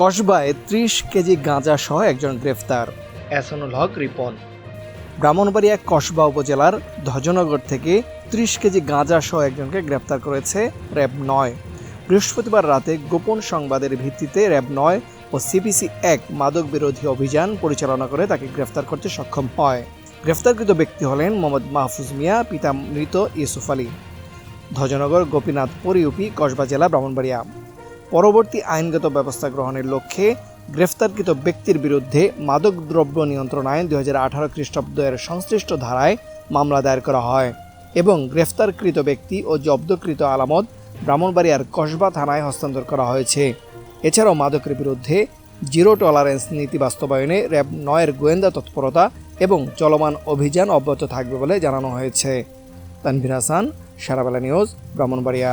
কসবায় ত্রিশ কেজি গাঁজা সহ একজন গ্রেফতার। এসনুল হক রিপন। ব্রাহ্মণবাড়িয়া কসবা উপজেলার ধ্বজনগর থেকে ত্রিশ কেজি গাঁজা সহ একজনকে গ্রেপ্তার করেছে র্যাব নয়। বৃহস্পতিবার রাতে গোপন সংবাদের ভিত্তিতে র্যাব নয় ও সিপিসি এক মাদক বিরোধী অভিযান পরিচালনা করে তাকে গ্রেফতার করতে সক্ষম হয়। গ্রেফতারকৃত ব্যক্তি হলেন মোহাম্মদ মাহফুজ মিয়া পিতা মৃত ইউসুফ আলী। ধ্বজনগর গোপীনাথপুর ইউপি কসবা জেলা ব্রাহ্মণবাড়িয়া। পরবর্তী আইনগত ব্যবস্থা গ্রহণের লক্ষ্যে গ্রেফতারকৃত ব্যক্তির বিরুদ্ধে মাদকদ্রব্য নিয়ন্ত্রণ আইন দুই হাজার আঠারো খ্রিস্টাব্দের সংশ্লিষ্ট ধারায় মামলা দায়ের করা হয় এবং গ্রেফতারকৃত ব্যক্তি ও জব্দকৃত আলামত ব্রাহ্মণবাড়িয়ার কসবা থানায় হস্তান্তর করা হয়েছে। এছাড়াও মাদকের বিরুদ্ধে জিরো টলারেন্স নীতি বাস্তবায়নে র্যাব নয়ের গোয়েন্দা তৎপরতা এবং চলমান অভিযান অব্যাহত থাকবে বলে জানানো হয়েছে। তানভীর হাসান, সারাবেলা নিউজ, ব্রাহ্মণবাড়িয়া।